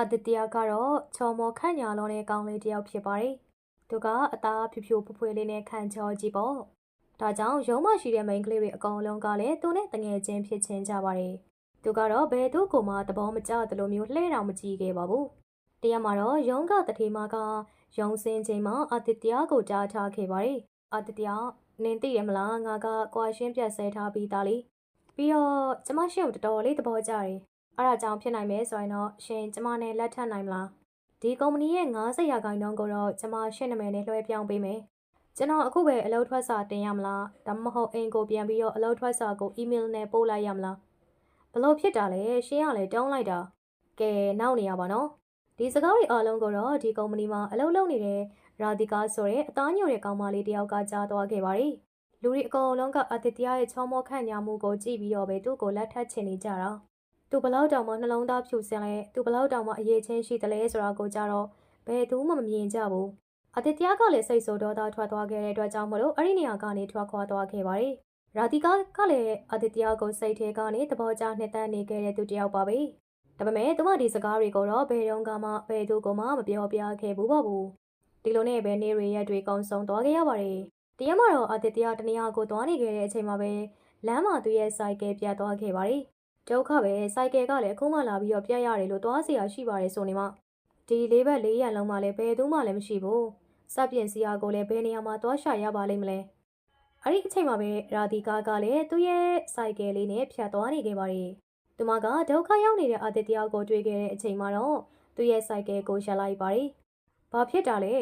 အတတရာကတော့ချော်မော်ခန့်ညာလုံးတဲ့ကောင်းလေးတစ်ယောက်ဖြစ်ပါတယ်။သူကအသားဖြူဖြူဖွဖွလေးနဲ့ခန့်ချောကြီးပေါ့။ဒါကြောင့်ရုံးမရှိတဲ့မိန်းကလေးတွေအကောင်လုံးကလည်းသူနဲ့တငယ်ချင်းဖြစ်ချင်းကြပါတယ်။သူကတော့ဘယ်သူ့ကိုမှသဘောမကျသလိုမျိုးလှဲတောင်မကြည့်ခဲ့ပါဘူး။တရားမှာတော့ရုံးကတထေမာကရုံးစင်းချိန်မှာအတတရာကိုကြားထားခဲ့ပါတယ်။အတတရာနင်သိရမလားငါကကွာရှင်းပြတ်ဆဲထားပြီးသားလေ။ပြီးတော့ကျမရှင့်ကိုတော်တော်လေးသဘောကျတယ်။ အဲ့ဒါကြောင့်ဖြစ်နိုင်မယ်ဆိုရင်တော့ရှင်ကျမနဲ့လက်ထပ်နိုင်မလားဒီကုမ္ပဏီရဲ့90ရာခိုင်နှုန်းကိုတော့ကျမရှင်းနာမည်နဲ့လွှဲပြောင်းပေးမယ်ကျွန်တော်အခုပဲအလုပ်ထွက်စာတင်ရမလားဒါမှမဟုတ်အိမ်ကိုပြန်ပြီးတော့အလုပ်ထွက်စာကိုအီးမေးလ်နဲ့ပို့လိုက်ရမလားဘလို့ဖြစ်တာလဲရှင်းရလဲတုံးလိုက်တာကဲနောက်နေရပါနော်ဒီစကားတွေအားလုံးကိုတော့ဒီကုမ္ပဏီမှာအလုပ်လုပ်နေတဲ့ရာဒီကာဆိုတဲ့အသားညိုတဲ့ကောင်မလေးတယောက်ကကြားသွားခဲ့ပါတယ်လူတွေအကုန်လုံးကအတတရရဲ့ချောမောခန့်ညာမှုကိုကြည့်ပြီးတော့ပဲသူ့ကိုလက်ထပ်ချင်နေကြတာ သူဘလောက်တောင်မှနှလုံးသားဖြူစင်လဲသူဘလောက်တောင်မှအရေးချင်းရှိတယ်လဲဆိုတာကိုကြတော့ဘယ်သူမှမမြင်ကြဘူးအတတရားကလည်းစိတ်ဆိုးဒေါသထွက်သွားခဲ့တဲ့အတွက်ကြောင့်မလို့အဲ့ဒီနေရာကနေထွက်ခွာသွားခဲ့ပါတယ်ရာသီကာကလည်းအတတရားကိုစိတ်ထဲကနေသဘောကျနှစ်သက်နေခဲ့တဲ့သူတစ်ယောက်ပါပဲဒါပေမဲ့သူမဒီစကားတွေကိုတော့ဘယ်တော့မှဘယ်သူကမှမပြောပြခဲ့ဘူးပါဘူးဒီလိုနဲ့ပဲနေရရက်တွေကုံဆုံးသွားခဲ့ရပါတယ်တရားမှာတော့အတတရားတနေရာကိုသွားနေခဲ့တဲ့အချိန်မှာပဲလမ်းမှာသူရဲ့စိုက်ကယ်ပြတ်သွားခဲ့ပါတယ် ဒုက္ခပဲဆိုင်ကယ်ကလည်းအခုမှလာပြီးတော့ပြတ်ရတယ်လို့သွားစရာရှိပါတယ်ဆိုနေမှဒီလေးဘက်လေးရံလုံးမှလည်းဘယ်သူမှလည်းမရှိဘူးစပြင်စီယာကိုလည်းဘယ်နေရာမှာသွားရှာရပါလိမ့်မလဲအဲ့ဒီအချိန်မှာပဲရာဒီကာကလည်းသူ့ရဲ့ဆိုင်ကယ်လေးနဲ့ဖြတ်သွားနေခဲ့ပါတယ်သူမကဒုက္ခရောက်နေတဲ့အသစ်တရားကိုတွေ့ခဲ့တဲ့အချိန်မှာတော့သူ့ရဲ့ဆိုင်ကယ်ကိုရှာလိုက်ပါတယ်ဘာဖြစ်တာလဲ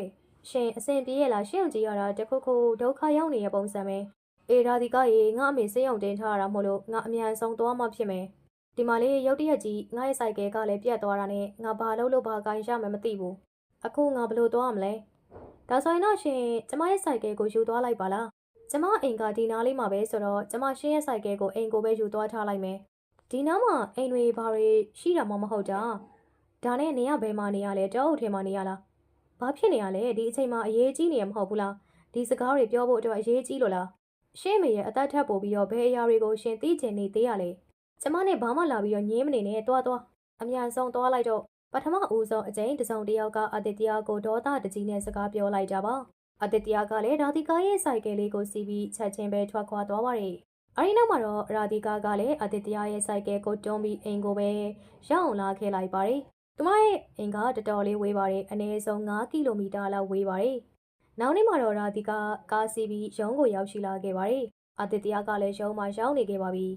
ရှင်အဆင်ပြေရလားရှင်ကြည့်ရတာတခုခုဒုက္ခရောက်နေတဲ့ပုံစံပဲ အေရာဒီကာရေငါအမေစေးရုံတင်ထားရတာမို့လို့ငါအမြန်ဆုံးသွားမှဖြစ်မယ်ဒီမှာလေးရုတ်တရက်ကြီးငါရဲ့စိုက်ကယ်ကလည်းပြတ်သွားတာနဲ့ငါဘာလုပ်လို့ဘာကိုင်းရမယ်မသိဘူးအခုငါဘယ်လို့သွားရမလဲဒါဆိုရင်တော့ရှင်ကျမရဲ့စိုက်ကယ်ကိုယူသွားလိုက်ပါလားကျမအိမ်ကဒီနားလေးမှာပဲဆိုတော့ကျမရှင်ရဲ့စိုက်ကယ်ကိုအိမ်ကိုပဲယူသွားထားလိုက်မယ်ဒီနားမှာအိမ်တွေဘာတွေရှိတာမှမဟုတ်တာဒါနဲ့နေရဘယ်မှာနေရလဲတောအုပ်ထဲမှာနေရလားဘာဖြစ်နေရလဲဒီအချိန်မှာအရေးကြီးနေရမဟုတ်ဘူးလားဒီစကားတွေပြောဖို့အတွက်အရေးကြီးလို့လား ရှင်းမေရဲ့အသက်ထက်ပို့ပြီးတော့ဘယ်အရာတွေကိုရှင်သိချင်နေသေးရလဲကျမနဲ့ဘာမှလာပြီးတော့ညင်းမနေနဲ့တွားတွားအမြန်ဆုံးတွားလိုက်တော့ပထမဦးဆုံးအကျိန်တစ်စုံတစ်ယောက်ကအတတရာကိုဒေါသတကြီးနဲ့စကားပြောလိုက်ကြပါအတတရာကလည်းရာသီကာရဲ့စိုက်ကယ်လေးကိုစီးပြီးချက်ချင်းပဲထွက်ခွာသွားပါတယ်အဲဒီနောက်မှာတော့ရာသီကာကလည်းအတတရာရဲ့စိုက်ကယ်ကိုတွန်းပြီးအိမ်ကိုပဲရောက်အောင်လာခဲ့လိုက်ပါတယ်သူမရဲ့အိမ်ကတော်တော်လေးဝေးပါတယ်အနည်းဆုံး9ကီလိုမီတာလောက်ဝေးပါတယ် နောက်နေ့မှာတော့ရာသီကာကားစီးပြီးရုံးကိုရောက်ရှိလာခဲ့ပါတယ်အတတရာကလည်းရုံးမှာရောက်နေခဲ့ပါပြီ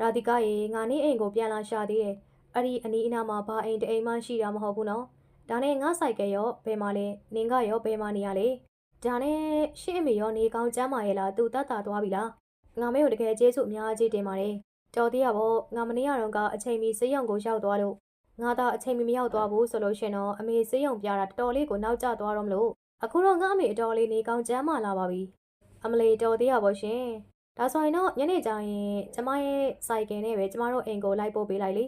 ရာသီကရေငါနေအိမ်ကိုပြန်လာရှာသေးတယ်။အဲ့ဒီအနီးအနားမှာဘာအိမ်တအိမ်မှရှိတာမဟုတ်ဘူးနော်။ဒါနဲ့ငါဆိုင်ကရောဘယ်မှာလဲ။နင်ကရောဘယ်မှာနေရလဲ။ဒါနဲ့ရှင့်အမေရောနေကောင်းကျမ်းမာရဲ့လားသူတတ်တာသွားပြီလား။ငါမေကိုတကယ်ကျေးဇူးအများကြီးတင်ပါတယ်။တော်သေးရပေါ့ငါမနေ့ကတော့ကအချိန်မီစေးရုံကိုရောက်သွားလို့ငါသာအချိန်မီမရောက်သွားဘူးဆိုလို့ရှင်တော့အမေစေးရုံပြတာတော်တော်လေးကိုနောက်ကျသွားတော့မလို့ အခုတော့ငါအမေအတော်လေးနေကောင်းကျမ်းမာလာပါပြီ။အမလီတော်သေးရပေါ့ရှင်။ဒါဆိုရင်တော့ညနေကျရင်ကျမရဲ့စိုက်ကယ်နဲ့ပဲကျမတို့အိမ်ကိုလိုက်ပို့ပေးလိုက်လေ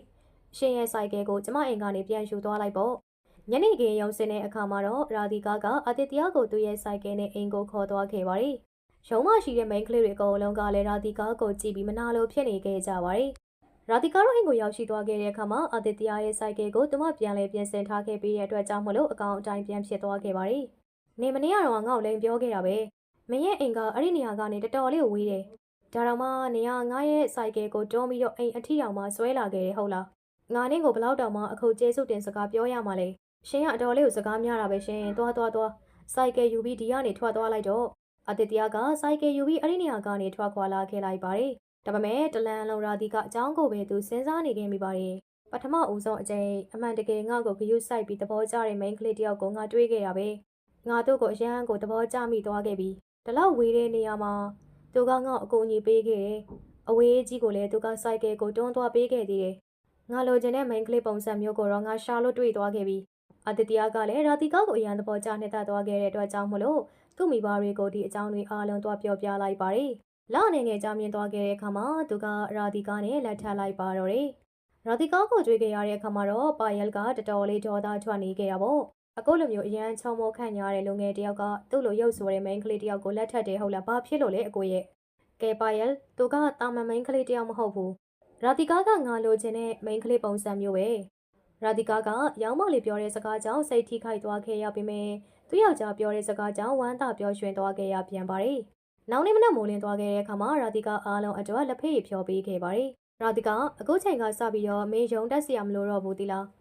ရှင်ရဲ့စိုက်ကယ်ကိုကျမအိမ်ကနေပြန်ယူသွားလိုက်ပေါ့ညနေခင်းရုံစင်းတဲ့အခါမှာတော့ရာဒီကာကအတတရာကိုသူ့ရဲ့စိုက်ကယ်နဲ့အိမ်ကိုခေါ်သွားခဲ့ပါတယ်ရုံးမရှိတဲ့မိန်းကလေးတွေအကုန်လုံးကလည်းရာဒီကာကိုကြည့်ပြီးမနာလိုဖြစ်နေခဲ့ကြပါတယ်ရာဒီကာတို့အိမ်ကိုရောက်ရှိသွားခဲ့တဲ့အခါမှာအတတရာရဲ့စိုက်ကယ်ကိုသူမပြန်လဲပြင်ဆင်ထားခဲ့ပြီးတဲ့အတွက်ကြောင့်မလို့အကောင်အတိုင်းပြန်ဖြစ်သွားခဲ့ပါတယ် နေမနေ့ကတော့ငါ့ကိုလည်းပြောခဲ့တာပဲမင်းရဲ့အိမ်ကအဲ့ဒီနေရာကနေတော်တော်လေးဝေးတယ်ဒါတော့မှနေရငါရဲ့စိုက်ကယ်ကိုတွန်းပြီးတော့အိမ်အထီတောင်မှဆွဲလာခဲ့တယ်ဟုတ်လားငါနင်းကိုဘလောက်တောင်မှအခုကျေးဇူးတင်စကားပြောရမှာလဲရှင်ကအတော်လေးကိုစကားများတာပဲရှင်သွားသွားသွားစိုက်ကယ်ယူပြီးဒီကနေထွက်သွားလိုက်တော့အတတရာကစိုက်ကယ်ယူပြီးအဲ့ဒီနေရာကနေထွက်ခွာလာခဲ့လိုက်ပါတယ်ဒါပေမဲ့တလန်လုံးရာဒီကအကြောင်းကိုပဲသူစဉ်းစားနေခဲ့မိပါတယ်ပထမဦးဆုံးအကြိမ်အမှန်တကယ်ငါ့ကိုဂယုစိုက်ပြီးသဘောကျတဲ့မိန်းကလေးတယောက်ကိုငါတွေးခဲ့တာပဲ ငါတို့ကိုအရန်ကိုသဘောကျမိသွားခဲ့ပြီးဒီလောက်ဝေးတဲ့နေရာမှာသူကငါ့ကိုအကူအညီပေးခဲ့တယ်။အဝေးကြီးကိုလည်းသူကစိုက်ကယ်ကိုတွန်းသွားပေးခဲ့သေးတယ်။ငါလိုချင်တဲ့ main ကလေးပုံစံမျိုးကိုတော့ငါရှာလို့တွေ့သွားခဲ့ပြီ။အတတရာကလည်းရာတီကောက်ကိုအရန်သဘောကျနှစ်သက်သွားခဲ့တဲ့အတွက်ကြောင့်မလို့သူ့မိဘတွေကိုဒီအကြောင်းတွေအားလုံးသွားပြောပြလိုက်ပါတယ်။လာနေငယ်ကြမြင်သွားခဲ့တဲ့အခါမှာသူကရာတီကာနဲ့လက်ထပ်လိုက်ပါတော့တယ်။ရာတီကာကိုကြွေးခဲ့ရတဲ့အခါမှာတော့ပါယယ်ကတော်တော်လေးဒေါသထွက်နေခဲ့တာပေါ့။ အခုလိုမျိုးအရန်ချုံမောခန့်ညားတဲ့လူငယ်တယောက်ကသူ့လိုရုပ်ဆိုတဲ့ main ကလေးတယောက်ကိုလက်ထပ်တယ်ဟုတ်လားဘာဖြစ်လို့လဲအကိုရဲ့ကဲပါယယ်သူကတာမန်မိန်းကလေးတယောက်မဟုတ်ဘူးရာတီကာကငါလိုချင်တဲ့မိန်းကလေးပုံစံမျိုးပဲရာဒီကာကရောင်မလေးပြောတဲ့စကားကြောင့်စိတ်ထိခိုက်သွားခဲ့ရပေမဲ့သူ့ယောက်ျားပြောတဲ့စကားကြောင့်ဝမ်းသာပျော်ရွှင်သွားခဲ့ရပြန်ပါတယ်။နောက်နေ့မနက်မိုးလင်းသွားခဲ့တဲ့အခါမှာရာဒီကာအားလုံးအတွက်လက်ဖေးဖြောပေးခဲ့ပါတယ်။ရာဒီကာအခုချိန်ကစပြီးတော့မင်းယုံတက်စရာမလိုတော့ဘူးတိလား။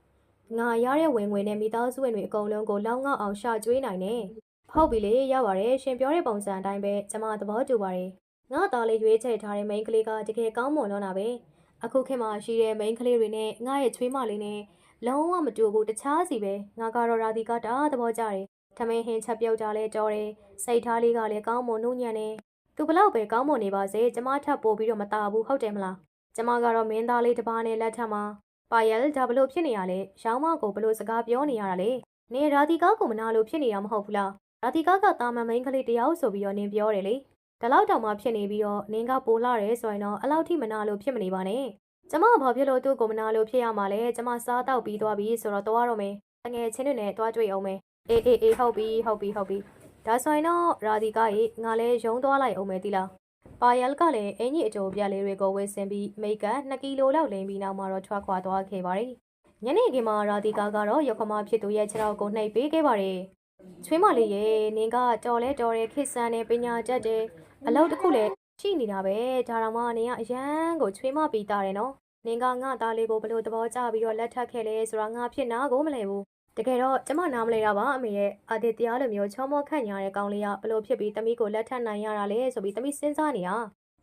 ငါရတဲ့ဝင်ငွေနဲ့မိသားစုဝင်တွေအကုန်လုံးကိုလောင်းငေါအောင်ရှာကျွေးနိုင်တယ်။ဟုတ်ပြီလေရပါတယ်ရှင်ပြောတဲ့ပုံစံအတိုင်းပဲကျွန်မသဘောတူပါတယ်။ငါသားလေးရွေးချယ်ထားတဲ့မိန်းကလေးကတကယ်ကောင်းမွန်တော့တာပဲ။အခုခေတ်မှာရှိတဲ့မိန်းကလေးတွေနဲ့ငါရဲ့ချွေးမလေးနဲ့လုံးဝမတူဘူးတခြားစီပဲငါကတော့ရာဒီကတာသဘောကျတယ်ထမင်းဟင်းချက်ပြုတ်ကြလဲကြောတယ်စိတ်ထားလေးကလည်းကောင်းမွန်နှုံညံ့နေသူဘလောက်ပဲကောင်းမွန်နေပါစေကျမထပ်ပို့ပြီးတော့မตาဘူးဟုတ်တယ်မလားကျမကတော့မင်းသားလေးတစ်ပါးနဲ့လက်ထပ်မှာ ပါယယ်ဒါဘလို့ဖြစ်နေရလဲရောင်းမကိုဘလို့စကားပြောနေရတာလဲနေရာဒီကားကိုမနာလို့ဖြစ်နေတာမဟုတ်ဘူးလားရာဒီကားကတာမန်မိန်းကလေးတယောက်ဆိုပြီးတော့နင်ပြောတယ်လေဒါလောက်တောင်မှဖြစ်နေပြီးတော့နင်ကပိုလာတယ်ဆိုရင်တော့အလောက်ထိမနာလို့ဖြစ်မနေပါနဲ့ကျမဘာဖြစ်လို့သူ့ကိုမနာလို့ဖြစ်ရမှာလဲကျမစားတော့ပြီးသွားပြီဆိုတော့သွားတော့မယ်တငယ်ချင်းတွေနဲ့သွားတွေ့အောင်မယ်အေးအေးအေးဟုတ်ပြီဟုတ်ပြီဟုတ်ပြီဒါဆိုရင်တော့ရာဒီကရေငါလဲရုံသွားလိုက်အောင်မယ်တီလား ပါယယ်ကလည်းအင်ကြီးအကျိုးပြလေးတွေကိုဝယ်ဆင်ပြီးမိတ်က2ကီလိုလောက်လင်းပြီးနောက်မှာတော့ထွက်ခွာသွားခဲ့ပါတယ်ညနေခင်းမှာရာဒီကာကတော့ရောက်ခမဖြစ်သူရဲ့ခြေထောက်ကိုနှိပ်ပေးခဲ့ပါတယ်ချွေးမလေးရေနင်ကတော်လဲတော်တယ်ခစ်ဆန်တယ်ပညာတတ်တယ်အလုပ်တစ်ခုလည်းရှိနေတာပဲဒါတော့မှနင်ကအရန်ကိုချွေးမပြီးသားတယ်နော်နင်ကငါသားလေးကိုဘလို့သဘောကျပြီးတော့လက်ထပ်ခဲ့လဲဆိုတာငါဖြစ်နာကိုမလဲဘူး တကယ်တော့ကျမနားမလဲတာပါအမေရဲ့အာဒီတရားလိုမျိုးချောမောခန့်ညာတဲ့ကောင်လေးကဘလို့ဖြစ်ပြီးတမိကိုလက်ထပ်နိုင်ရတာလဲဆိုပြီးတမိစဉ်းစားနေတာ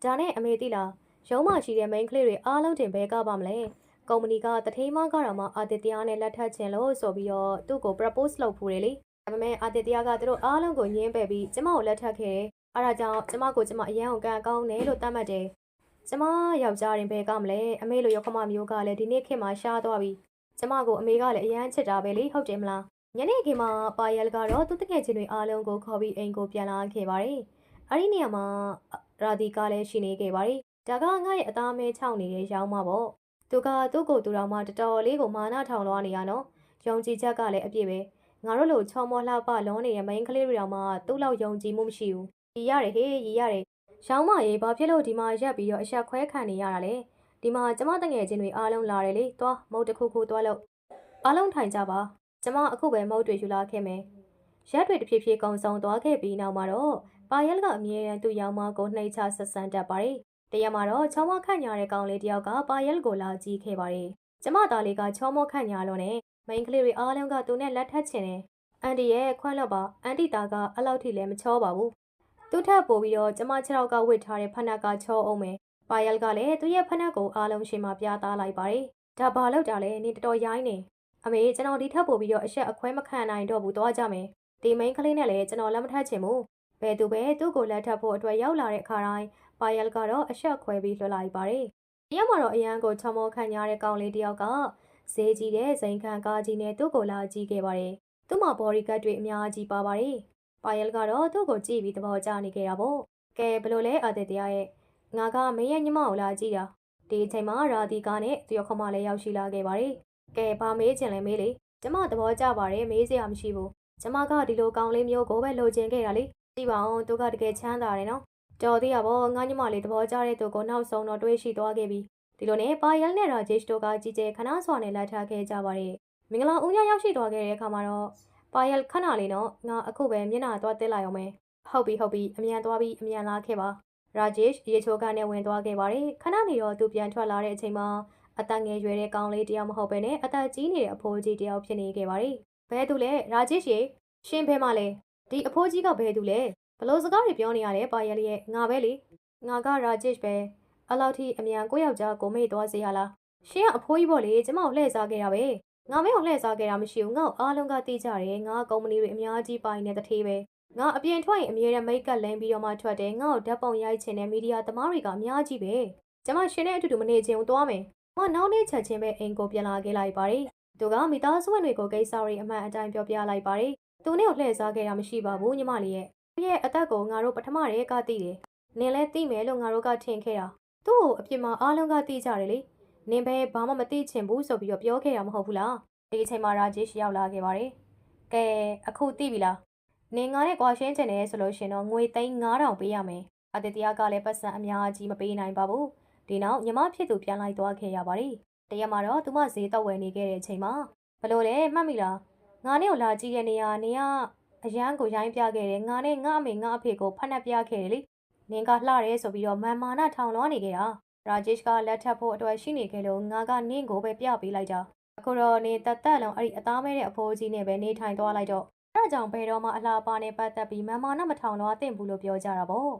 ဒါနဲ့အမေသိလားရုံးမရှိတဲ့ main ကလေးတွေအားလုံးတင်ဘဲကပါမလဲကုမ္ပဏီကတထိန်မကတော့မှအာဒီတရားနဲ့လက်ထပ်ခြင်းလို့ဆိုပြီးတော့သူ့ကို propose လုပ်ဖူးတယ်လေဒါပေမဲ့အာဒီတရားကသူတို့အားလုံးကိုညှင်းပယ်ပြီးကျမကိုလက်ထပ်ခဲ့တယ်အဲဒါကြောင့်ကျမကိုကျမအရန်ကိုကန်ကောင်းတယ်လို့သတ်မှတ်တယ်ကျမယောက်ျားရင်ဘယ်ကမလဲအမေလိုရောက်ခမမျိုးကလည်းဒီနေ့ခေတ်မှာရှားသွားပြီ ကျမကိုအမေကလည်းအရန်ချစ်တာပဲလေဟုတ်တယ်မလားညနေခင်းမှာပါယယ်ကတော့သူတကယ်ချင်းတွေအားလုံးကိုခေါ်ပြီးအိမ်ကိုပြန်လာခဲ့ပါတယ်အဲ့ဒီနေရာမှာရာဒီကလည်းရှိနေခဲ့ပါတယ်ဒါကငါ့ရဲ့အသားမဲခြောက်နေတဲ့ရောင်းမပေါ့သူကသူ့ကိုသူတော်မှတော်တော်လေးကိုမာနထောင်လွှားနေရနော်ယုံကြည်ချက်ကလည်းအပြည့်ပဲငါတို့လိုချောမောလှပလုံးနေတဲ့မိန်းကလေးတွေတောင်မှသူ့လောက်ယုံကြည်မှုမရှိဘူးရီရတယ်ဟေးရီရတယ်ရောင်းမရေဘာဖြစ်လို့ဒီမှာရက်ပြီးတော့အဆက်ခွဲခံနေရတာလဲ ဒီမှာကျမတငယ်ချင်းတွေအားလုံးလာတယ်လေသွားမုတ်တစ်ခုခုသွားလို့အားလုံးထိုင်ကြပါကျမအခုပဲမုတ်တွေယူလာခဲ့မယ်ရက်တွေတဖြည်းဖြည်းကုံဆုံးသွားခဲ့ပြီးနောက်မှာတော့ပါယက်ကအမြဲတမ်းသူ့ရောင်းမကိုနှိမ့်ချဆက်ဆန်းတတ်ပါတယ်တရက်မှာတော့ချောမောခန့်ညာတဲ့ကောင်လေးတယောက်ကပါယက်ကိုလာကြည့်ခဲ့ပါတယ်ကျမသားလေးကချောမောခန့်ညာလို့နဲ့မိန်းကလေးတွေအားလုံးကသူနဲ့လက်ထပ်ချင်တယ်အန်တီရဲ့ခွန်းလောက်ပါအန်တီသားကအလောက်ထိလည်းမချောပါဘူးသူထပ်ပို့ပြီးတော့ကျမခြေထောက်ကဝစ်ထားတဲ့ဖနက်ကချောအောင်မယ်။ ပါယယ်ကလည်းသူ့ရဲ့ဖနက်ကိုအားလုံးရှင်းမပြသလိုက်ပါတယ်။ဒါဘာလို့တာလဲနင်တော်တော်ရိုင်းနေ။အမေကျွန်တော်ဒီထပ်ပို့ပြီးတော့အဆက်အခွဲမခံနိုင်တော့ဘူးသွားကြမယ်။ဒီမိန်းကလေးနဲ့လည်းကျွန်တော်လက်မထပ်ချင်ဘူး။ဘယ်သူပဲသူ့ကိုလက်ထပ်ဖို့အတွက်ရောက်လာတဲ့အခါတိုင်းပါယယ်ကတော့အဆက်ခွဲပြီးလွှတ်လိုက်ပါတယ်။ဒီရက်မှာတော့အရန်ကိုချမောခံရတဲ့ကောင်လေးတယောက်ကဈေးကြီးတဲ့ဇိမ်ခံကားကြီးနဲ့သူ့ကိုလာကြည့်ခဲ့ပါတယ်။သူ့မှာဘော်ဒီကတ်တွေအများကြီးပါပါတယ်။ပါယယ်ကတော့သူ့ကိုကြည့်ပြီးသဘောကျနေခဲ့တာပေါ့ကဲဘယ်လိုလဲအာတေတရားရဲ့ ငါကမင်းရဲ့ညမကိုလာကြည့်တာဒီအချိန်မှာရာဒီကာနဲ့သူရခမလည်းရောက်ရှိလာခဲ့ပါတယ်ကဲဘာမေးချင်လဲမေးလေကျမသဘောကျပါတယ်မေးစရာမရှိဘူးကျမကဒီလိုကောင်းလေးမျိုးကိုပဲလိုချင်ခဲ့တာလေကြည့်ပါအောင်သူကတကယ်ချမ်းသာတယ်နော်တော်သေးရပါငါညမလေးသဘောကျတဲ့သူကိုနောက်ဆုံးတော့တွေးရှိသွားခဲ့ပြီဒီလိုနဲ့ပါယယ်နဲ့ရာဂျေ့စ်တို့ကကြီးကျယ်ခနာစွာနဲ့လက်ထားခဲ့ကြပါတယ်မင်္ဂလာဦးရရောက်ရှိသွားခဲ့တဲ့အခါမှာတော့ပါယယ်ခဏလေးနော်ငါအခုပဲမျက်နှာသွားတက်လိုက်အောင်မယ်ဟုတ်ပြီဟုတ်ပြီအမြန်သွားပြီးအမြန်လာခဲ့ပါ ရာဂျေ့ရှ်ရေချိုကနဲ့ဝင်သွားခဲ့ပါတယ်ခဏနေတော့သူပြန်ထွက်လာတဲ့အချိန်မှာအသက်ငယ်ရွယ်တဲ့ကောင်လေးတယောက်မဟုတ်ပဲနဲ့အသက်ကြီးနေတဲ့အဖိုးကြီးတယောက်ဖြစ်နေခဲ့ပါတယ်ဘဲသူလဲရာဂျေ့ရှ်ရေရှင်ဘဲမလဲဒီအဖိုးကြီးကဘဲသူလဲဘလို့စကားတွေပြောနေရလဲပါယယ်ရဲ့ငါပဲလေငါကရာဂျေ့ရှ်ပဲအလောက်ထိအမြန်ကိုယောက်ျားကိုမေ့သွားစေရလားရှင်ကအဖိုးကြီးပေါ့လေကျမကိုလှည့်စားခဲ့တာပဲငါမင်းကိုလှည့်စားခဲ့တာမရှိဘူးငါ့ကိုအားလုံးကသိကြတယ်ငါကုမ္ပဏီတွေအများကြီးပိုင်တဲ့တထေးပဲ ငါအပြင်ထွက်ရင်အမြဲတမ်းမိတ်ကပ်လင်းပြီးတော့မှထွက်တယ်ငါ့ကိုဓာတ်ပုံရိုက်ချင်တဲ့မီဒီယာသမားတွေကအများကြီးပဲကျမရှင်နဲ့အတူတူမနေချင်ဘူးသွားမယ်မနောက်နေ့ချက်ချင်းပဲအိမ်ကိုပြန်လာခဲ့လိုက်ပါတယ်သူကမိသားစုဝင်တွေကိုကိစ္စတွေအမှန်အတိုင်းပြောပြလိုက်ပါတယ်သူနဲ့ကိုလှည့်စားခဲ့တာမရှိပါဘူးညီမလေးရဲ့သူရဲ့အသက်ကိုငါတို့ပထမတည်းကသိတယ်နင်လည်းသိမယ်လို့ငါတို့ကထင်ခဲ့တာသူ့ကိုအပြင်မှာအားလုံးကသိကြတယ်လေနင်ပဲဘာမှမသိချင်ဘူးဆိုပြီးတော့ပြောခဲ့တာမဟုတ်ဘူးလားဒီအချိန်မှာရာဂျစ်ရောက်လာခဲ့ပါတယ်ကဲအခုသိပြီလား နင်ငါနဲ့ကွာရှင်းချင်တယ်ဆိုလို့ရှရင်တော့ငွေသိန်း9000ပေးရမယ်အတတရားကလည်းပတ်စံအများကြီးမပေးနိုင်ပါဘူးဒီနောက်ညီမဖြစ်သူပြန်လိုက်သွားခဲ့ရပါတယ်တရက်မှာတော့သူမဈေးတော့ဝယ်နေခဲ့တဲ့အချိန်မှာဘလို့လဲမှတ်မိလားငါနဲ့ကိုလာကြည့်တဲ့နေရာနေကအရန်ကိုရိုင်းပြခဲ့တယ်ငါနဲ့ငါအမေငါအဖေကိုဖက်နှက်ပြခဲ့တယ်လေနင်ကလှတယ်ဆိုပြီးတော့မန်မာနထောင်လွှားနေခဲ့တာရာဂျစ်ကလက်ထပ်ဖို့အတွက်ရှိနေခဲ့လို့ငါကနင့်ကိုပဲပြပေးလိုက်တာအခုတော့နေတတ်တက်လုံးအဲ့ဒီအသားမဲတဲ့အဖိုးကြီးနဲ့ပဲနေထိုင်သွားလိုက်တော့ အဲ့ဒါကြောင့်ဘယ်တော့မှအလားပါနဲ့ပတ်သက်ပြီးမန်မာနမထောင်လွှားသင့်ဘူးလို့ပြောကြတာပေါ့